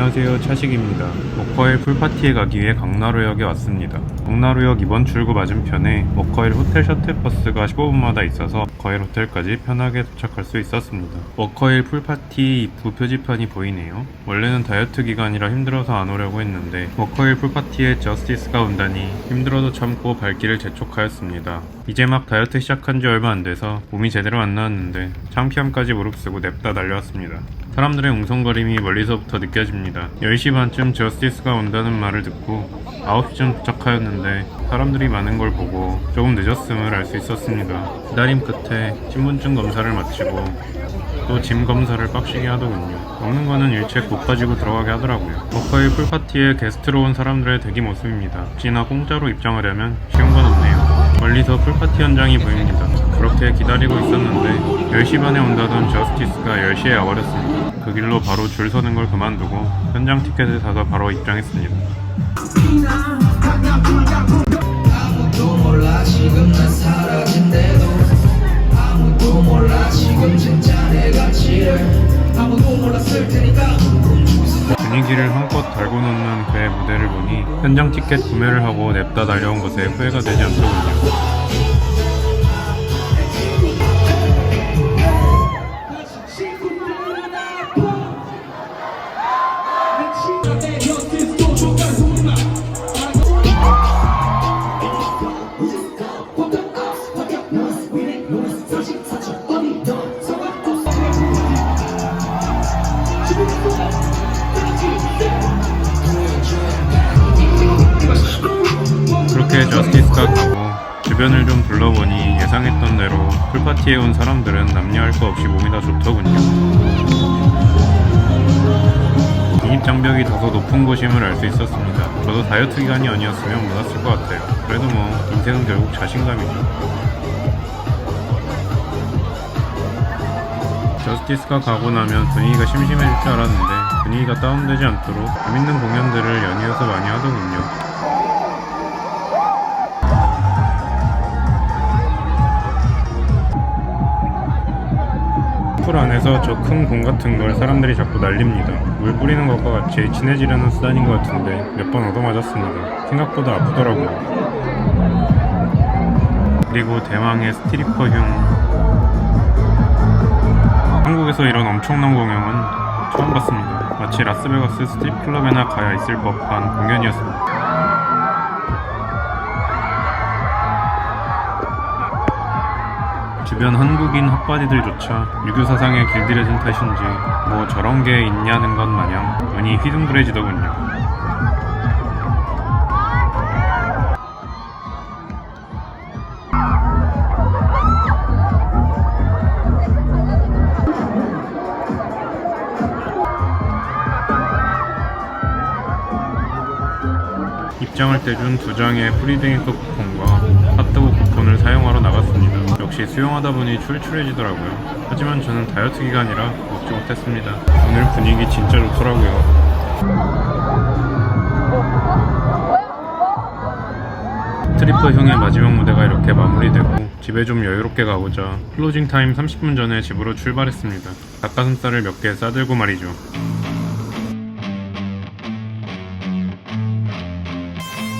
안녕하세요 차식입니다. 워커힐 풀파티에 가기 위해 강나루역에 왔습니다. 강나루역 이번 출구 맞은편에 워커힐 호텔 셔틀버스가 15분마다 있어서 워커힐 호텔까지 편하게 도착할 수 있었습니다. 워커힐 풀파티 입구 표지판이 보이네요. 원래는 다이어트 기간이라 힘들어서 안 오려고 했는데 워커힐 풀파티에 저스티스가 온다니 힘들어도 참고 발길을 재촉하였습니다. 이제 막 다이어트 시작한 지 얼마 안 돼서 몸이 제대로 안 나왔는데 창피함까지 무릅쓰고 냅다 달려왔습니다. 사람들의 웅성거림이 멀리서부터 느껴집니다. 10시 반쯤 저스티스가 온다는 말을 듣고 9시쯤 도착하였는데 사람들이 많은 걸 보고 조금 늦었음을 알 수 있었습니다. 기다림 끝에 신분증 검사를 마치고 또 짐 검사를 빡시게 하더군요. 먹는 거는 일체 국 가지고 들어가게 하더라고요. 워커힐 풀파티에 게스트로 온 사람들의 대기 모습입니다. 혹시나 공짜로 입장하려면 쉬운 건 없네요. 멀리서 풀파티 현장이 보입니다. 그렇게 기다리고 있었는데 10시 반에 온다던 저스티스가 10시에 와버렸습니다. 그 길로 바로 줄 서는 걸 그만두고 현장 티켓을 사서 바로 입장했습니다. 분위기를 한껏 달고 놓는 그의 무대를 보니 현장 티켓 구매를 하고 냅다 달려온 것에 후회가 되지 않더군요. 가고 주변을 좀 둘러보니 예상했던 대로 풀파티에 온 사람들은 남녀할 거 없이 몸이 다 좋더군요. 진입 장벽이 다소 높은 곳임을 알 수 있었습니다. 저도 다이어트 기간이 아니었으면 못 왔을 것 같아요. 그래도 뭐 인생은 결국 자신감이죠. 저스티스가 가고 나면 분위기가 심심해질 줄 알았는데 분위기가 다운되지 않도록 재밌는 공연들을 연이어서 많이 하더군요. 풀 안에서 저 큰 공 같은 걸 사람들이 자꾸 날립니다. 물 뿌리는 것과 같이 친해지려는 수단인 것 같은데 몇 번 얻어맞았습니다. 생각보다 아프더라고요. 그리고 대왕의 스트리퍼 흉. 한국에서 이런 엄청난 공연은 처음 봤습니다. 마치 라스베가스 스트립 클럽에나 가야 있을 법한 공연이었습니다. 주변 한국인 핫바디들조차 유교 사상에 길들여진 탓인지 뭐 저런 게 있냐는 것 마냥 눈이 휘둥그레지더군요. 입장할 때 준 두 장의 프리드링크 쿠폰과 핫도그 쿠폰을 사용하러 나갔습니다. 역시 수영하다 보니 출출해지더라고요. 하지만 저는 다이어트 기간이라 먹지 못했습니다. 오늘 분위기 진짜 좋더라고요. 트리퍼 형의 마지막 무대가 이렇게 마무리되고 집에 좀 여유롭게 가보자 클로징 타임 30분 전에 집으로 출발했습니다. 닭가슴살을 몇 개 싸들고 말이죠.